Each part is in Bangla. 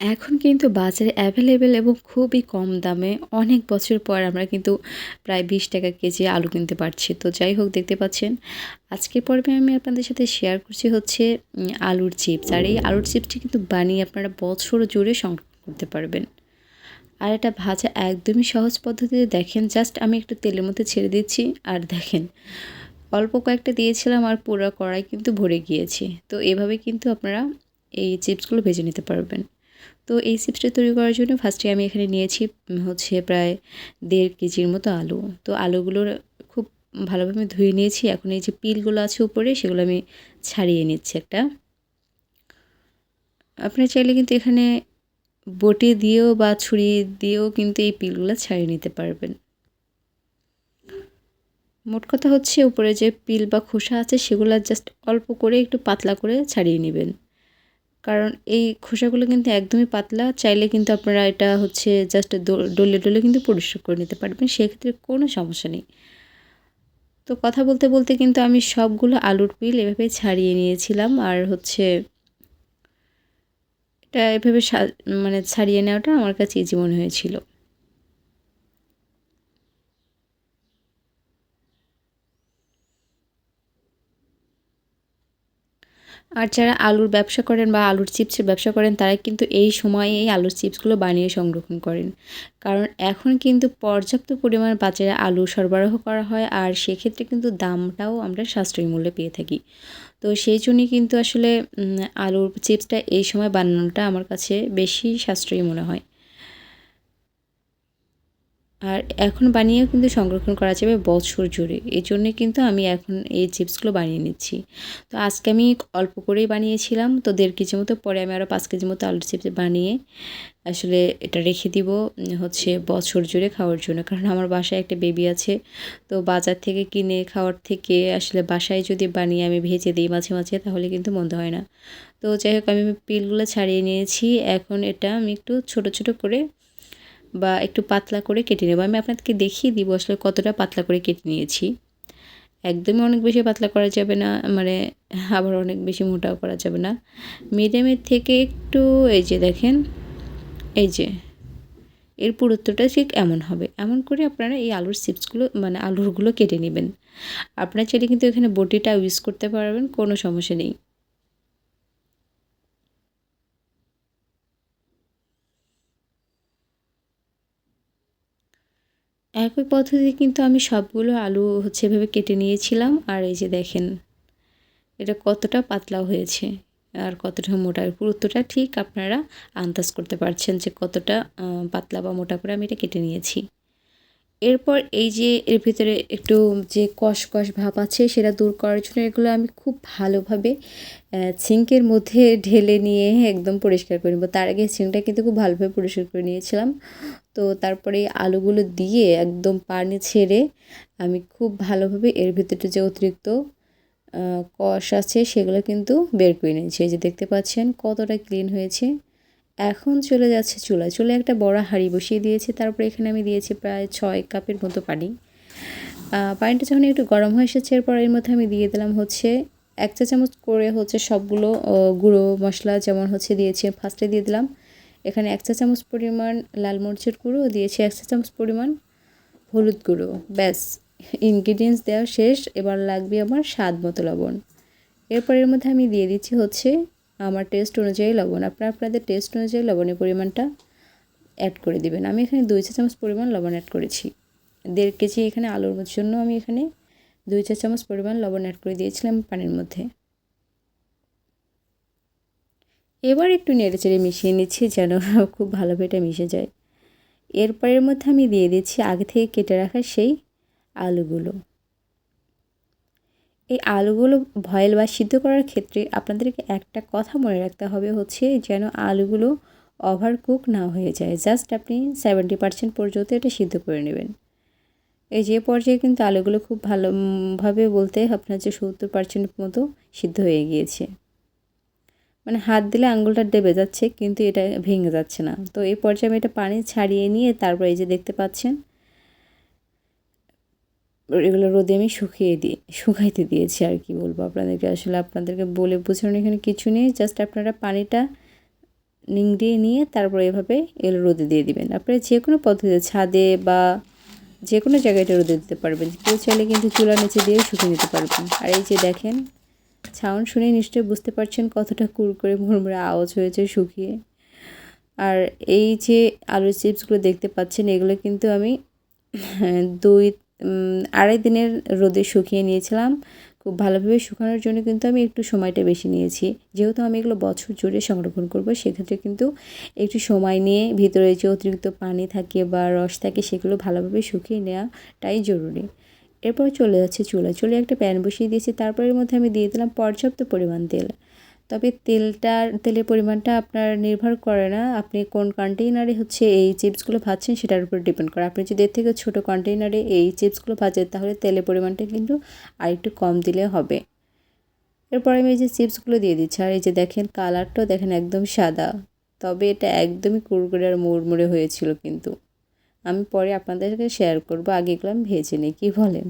এখন কিন্তু বাজারে অ্যাভেলেবেল এবং খুবই কম দামে অনেক বছর পর আমরা কিন্তু প্রায় বিশ টাকা কেজি আলু কিনতে পারছি। তো যাই হোক, দেখতে পাচ্ছেন, আজকের পর্বে আমি আপনাদের সাথে শেয়ার করছি হচ্ছে আলুর চিপস আর এই আলুর চিপসটি কিন্তু বানিয়ে আপনারা বছর জুড়ে সংরক্ষণ করতে পারবেন। আর এটা ভাজা একদমই সহজ পদ্ধতিতে দেখেন জাস্ট আমি একটু তেলের মধ্যে ছেড়ে দিচ্ছি। আর দেখেন, অল্প কয়েকটা দিয়েছিলাম আর পুরো কড়াই কিন্তু ভরে গিয়েছে। তো এভাবে কিন্তু আপনারা এই চিপসগুলো ভেজে নিতে পারবেন। তো এই চিপসটা তৈরি করার জন্য ফার্স্টে আমি এখানে নিয়েছি হচ্ছে প্রায় দেড় কেজির মতো আলু। তো আলুগুলোর খুব ভালোভাবে ধুয়ে নিয়েছি। এখন এই যে পিলগুলো আছে উপরে, সেগুলো আমি ছাড়িয়ে নিচ্ছি একটা। আপনারা চাইলে কিন্তু এখানে বটি দিয়েও বা ছুরি দিয়েও কিন্তু এই পিলগুলো ছাড়িয়ে নিতে পারবেন। মোট কথা হচ্ছে উপরে যে পিল বা খোসা আছে, সেগুলো জাস্ট অল্প করে একটু পাতলা করে ছাড়িয়ে নেবেন। কারণ এই খোসাগুলো কিন্তু একদমই পাতলা, চাইলে কিন্তু আপনারা এটা হচ্ছে জাস্ট ডলে ডলে কিন্তু পরিষ্কার করে নিতে পারবেন, সেক্ষেত্রে কোনো সমস্যা নেই। তো কথা বলতে বলতে কিন্তু আমি সবগুলো আলুর পিল এভাবে ছাড়িয়ে নিয়েছিলাম, আর হচ্ছে এটা এভাবে মানে ছাড়িয়ে নেওয়াটা আমার কাছে ইজি মনে হয়েছিল। আর যারা আলুর ব্যবসা করেন বা আলুর চিপসের ব্যবসা করেন, তারা কিন্তু এই সময়ে এই আলুর চিপসগুলো বানিয়ে সংরক্ষণ করেন। কারণ এখন কিন্তু পর্যাপ্ত পরিমাণ বাজারে আলু সরবরাহ করা হয় আর সেক্ষেত্রে কিন্তু দামটাও আমরা সাশ্রয়ী মূল্যে পেয়ে থাকি। তো সেই জন্যই কিন্তু আসলে আলুর চিপসটা এই সময় বানানোটা আমার কাছে বেশি সাশ্রয়ী মনে হয়। আর এখন বানিয়েও কিন্তু সংরক্ষণ করা যাবে বছর জুড়ে। এই জন্যে কিন্তু আমি এখন এই চিপসগুলো বানিয়ে নিচ্ছি। তো আজকে আমি অল্প করেই বানিয়েছিলাম। তো দেড় কেজি মতো, পরে আমি আরও পাঁচ কেজি মতো আলুর চিপস বানিয়ে আসলে এটা রেখে দিব হচ্ছে বছর জুড়ে খাওয়ার জন্য। কারণ আমার বাসায় একটা বেবি আছে। তো বাজার থেকে কিনে খাওয়ার থেকে আসলে বাসায় যদি বানিয়ে আমি ভেজে দিই মাঝে মাঝে, তাহলে কিন্তু মন্দ হয় না। তো যাই হোক, আমি পিলগুলো ছাড়িয়ে নিয়েছি। এখন এটা আমি একটু ছোট ছোট করে বা একটু পাতলা করে কেটে নেব। আমি আপনাদেরকে দেখিয়ে দিব আসলে কতটা পাতলা করে কেটে নিয়েছি। একদমই অনেক বেশি পাতলা করা যাবে না মানে আবার অনেক বেশি মোটাও করা যাবে না। মিডিয়ামের থেকে একটু, এই যে দেখেন, এই যে, এর পুরুত্বটা ঠিক এমন হবে। এমন করে আপনারা এই আলুর চিপসগুলো মানে আলুরগুলো কেটে নেবেন। আপনার চাইলে কিন্তু এখানে বটিটা ইউজ করতে পারবেন, কোনো সমস্যা নেই। একই পদ্ধতি কিন্তু আমি সবগুলো আলু হচ্ছে এভাবে কেটে নিয়েছিলাম। আর এই যে দেখেন, এটা কতটা পাতলা হয়েছে আর কতটা মোটা। পুরুত্বটা ঠিক আপনারা আন্দাজ করতে পারছেন যে কতটা পাতলা বা মোটা করে আমি এটা কেটে নিয়েছি। এরপর এই যে এর ভিতরে একটু যে কষ কষ ভাব আছে সেটা দূর করার জন্য এগুলো আমি খুব ভালোভাবে ছিঙ্কের মধ্যে ঢেলে নিয়ে একদম পরিষ্কার করে নেব। তার আগে ছিঙ্কটা কিন্তু খুব ভালোভাবে পরিষ্কার করে নিয়েছিলাম। তো তারপরে আলুগুলো দিয়ে একদম পানি ছেড়ে আমি খুব ভালোভাবে এর ভিতরে যে অতিরিক্ত কষ আছে সেগুলো কিন্তু বের করে নিয়েছি। এই যে দেখতে পাচ্ছেন কতটা ক্লিন হয়েছে। এখন চলে যাচ্ছে চুলা চুলে একটা বড় হাঁড়ি বসিয়ে দিয়েছি, তারপরে এখানে আমি দিয়েছি প্রায় ছয় কাপের মতো পানি। পানিটা যখন একটু গরম হয়ে এসেছে, এরপর এর মধ্যে আমি দিয়ে দিলাম হচ্ছে এক চা চামচ করে হচ্ছে সবগুলো গুঁড়ো মশলা, যেমন হচ্ছে দিয়েছি, ফার্স্টে দিয়ে দিলাম। এখানে এক চা চামচ পরিমাণ লাল মরিচের গুঁড়ো, দিয়েছি এক চা চামচ পরিমাণ হলুদ গুঁড়ো। ব্যাস ইনগ্রিডিয়েন্টস দেওয়া শেষ। এবার লাগবে আমার স্বাদ মতো লবণ। এরপর এর মধ্যে আমি দিয়ে দিচ্ছি হচ্ছে আমার টেস্ট অনুযায়ী লবণ। আপনারা আপনাদের টেস্ট অনুযায়ী লবণের পরিমাণটা অ্যাড করে দিবেন। আমি এখানে দুই চা চামচ পরিমাণ লবণ অ্যাড করেছি। দেড় কেজি এখানে আলুর জন্য আমি এখানে দুই চা চামচ পরিমাণ লবণ অ্যাড করে দিয়েছিলাম পানির মধ্যে। এবার একটু নেড়ে চেড়ে মিশিয়ে নিচ্ছি যেন খুব ভালোভাবে এটা মিশে যায়। এরপরের মধ্যে আমি দিয়ে দিচ্ছি আগে থেকে কেটে রাখা সেই আলুগুলো। এই আলুগুলো ভয়েল বা সিদ্ধ করার ক্ষেত্রে আপনাদেরকে একটা কথা মনে রাখতে হবে হচ্ছে যেন আলুগুলো ওভার কুক না হয়ে যায়। জাস্ট আপনি সেভেন্টি পার্সেন্ট পর্যন্ত এটা সিদ্ধ করে নেবেন। এই যে পর্যায়ে কিন্তু আলুগুলো খুব ভালোভাবে বলতে আপনার যে সত্তর পার্সেন্ট মতো সিদ্ধ হয়ে গিয়েছে। মানে হাত দিলে আঙুলটা ডেবে যাচ্ছে, কিন্তু এটা ভেঙে যাচ্ছে না। তো এই পর্যায়ে আমি এটা পানি ছাড়িয়ে নিয়ে তারপর এই যে দেখতে পাচ্ছেন এগুলো রোদে আমি শুকিয়ে দিই শুকাইতে দিয়েছি আর কি বলব আপনাদেরকে। আসলে আপনাদেরকে বলে বোঝানোর এখানে কিছু নেই জাস্ট আপনারা পানিটা নিংড়িয়ে নিয়ে তারপর এভাবে এগুলো রোদে দিয়ে দিবেন। আপনারা যে কোনো পদ্ধতিতে, ছাদে বা যে কোনো জায়গায় এটা রোদে দিতে পারবেন। কেউ চাইলে কিন্তু চুলার নিচে দিয়ে শুকিয়ে নিতে পারবেন। আর এই যে দেখেন সাউন্ড শুনে নিশ্চয়ই বুঝতে পারছেন কতটা কুরকুরে মুড়মুড়ে আওয়াজ হয়েছে শুকিয়ে। আর এই যে আলুর চিপসগুলো দেখতে পাচ্ছেন, এগুলো কিন্তু আমি দুই আড়াই দিনের রোদে শুকিয়ে নিয়েছিলাম। খুব ভালোভাবে শুকানোর জন্য কিন্তু আমি একটু সময়টা বেশি নিয়েছি। যেহেতু আমি এগুলো বছর জুড়ে সংরক্ষণ করব, সেক্ষেত্রে কিন্তু একটু সময় নিয়ে ভিতরে যে অতিরিক্ত পানি থাকে বা রস থাকে, সেগুলো ভালোভাবে শুকিয়ে নেওয়াটাই জরুরি। এরপর চলে যাচ্ছে চুলা চুলে একটা প্যান বসিয়ে দিয়েছি। তারপরের মধ্যে আমি দিয়ে দিলাম পর্যাপ্ত পরিমাণ তেল। তবে তেলটার তেলের পরিমাণটা আপনার নির্ভর করে না। আপনি কোন কন্টেইনারে হচ্ছে এই চিপসগুলো ভাজছেন সেটার উপর ডিপেন্ড করে। আপনি যদি এর থেকে ছোটো কন্টেইনারে এই চিপসগুলো ভাজেন তাহলে তেলের পরিমাণটা কিন্তু আরেকটু কম দিলে হবে। এরপর আমি এই যে চিপসগুলো দিয়ে দিচ্ছি। আর এই যে দেখেন কালারটাও দেখেন একদম সাদা। তবে এটা একদমই কুড়কুড়ে আর মুড়মুড়ে হয়েছিল কিন্তু। আমি পরে আপনাদেরকে শেয়ার করব। আগে এগুলো আমি ভেজে নিই, কী বলেন?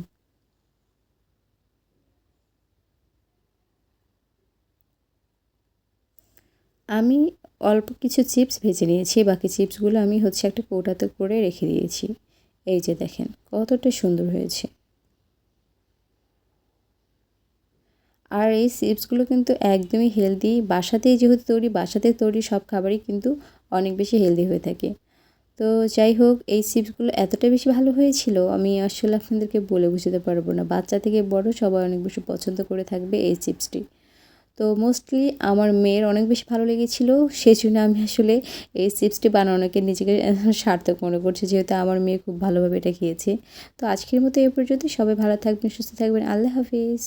আমি অল্প কিছু চিপস ভেজে নিয়েছি, বাকি চিপসগুলো আমি হচ্ছে একটা কৌটাতে করে রেখে দিয়েছি। এই যে দেখেন, কতটা সুন্দর হয়েছে। আর এই চিপসগুলো কিন্তু একদমই হেলদি। বাসাতেই যেহেতু তৈরি, বাসাতে তৈরি সব খাবারই কিন্তু অনেক বেশি হেলদি হয়ে থাকে। তো যাই হোক, এই চিপসগুলো এতটা বেশি ভালো হয়েছিল, আমি আসলে আপনাদেরকে বলে বুঝতে পারব না। বাচ্চা থেকে বড় সবাই অনেক বেশি পছন্দ করে থাকবে এই চিপসটি। তো মোস্টলি আমার মেয়ের অনেক বেশি ভালো লেগেছিল সেই জন্য আমি আসলে এই চিপসটি বানানোকে নিজেকে সার্থক মনে করছি, যেহেতু আমার মেয়ে খুব ভালোভাবে এটা খেয়েছে। তো আজকের মতো এ পর্যন্ত সবাই ভালো থাকবেন, সুস্থ থাকবেন, আল্লাহ হাফিজ।